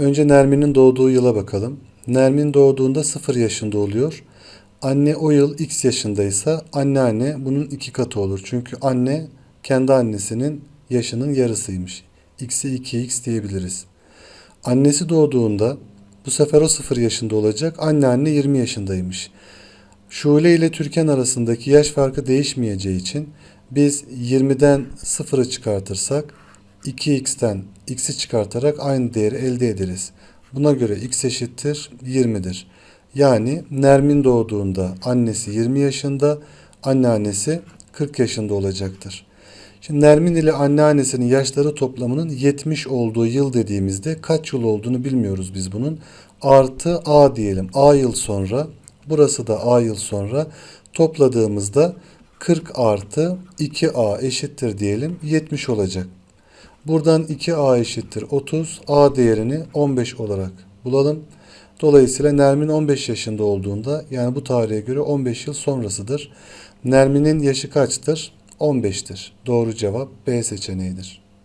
Önce Nermin'in doğduğu yıla bakalım. Nermin doğduğunda 0 yaşında oluyor. Anne o yıl x yaşındaysa anneanne bunun iki katı olur. Çünkü anne kendi annesinin yaşının yarısıymış. X'e 2x diyebiliriz. Annesi doğduğunda bu sefer o 0 yaşında olacak. Anneanne 20 yaşındaymış. Şule ile Türkan arasındaki yaş farkı değişmeyeceği için biz 20'den 0'ı çıkartırsak 2x'ten x'i çıkartarak aynı değeri elde ederiz. Buna göre x eşittir 20'dir. Yani Nermin doğduğunda annesi 20 yaşında, anneannesi 40 yaşında olacaktır. Şimdi Nermin ile anneannesinin yaşları toplamının 70 olduğu yıl dediğimizde kaç yıl olduğunu bilmiyoruz biz bunun. Artı A diyelim. A yıl sonra, burası da A yıl sonra topladığımızda 40 artı 2A eşittir diyelim 70 olacak. Buradan 2A eşittir 30. A değerini 15 olarak bulalım. Dolayısıyla Nermin 15 yaşında olduğunda yani bu tarihe göre 15 yıl sonrasıdır. Nermin'in yaşı kaçtır? 15'tir. Doğru cevap B seçeneğidir.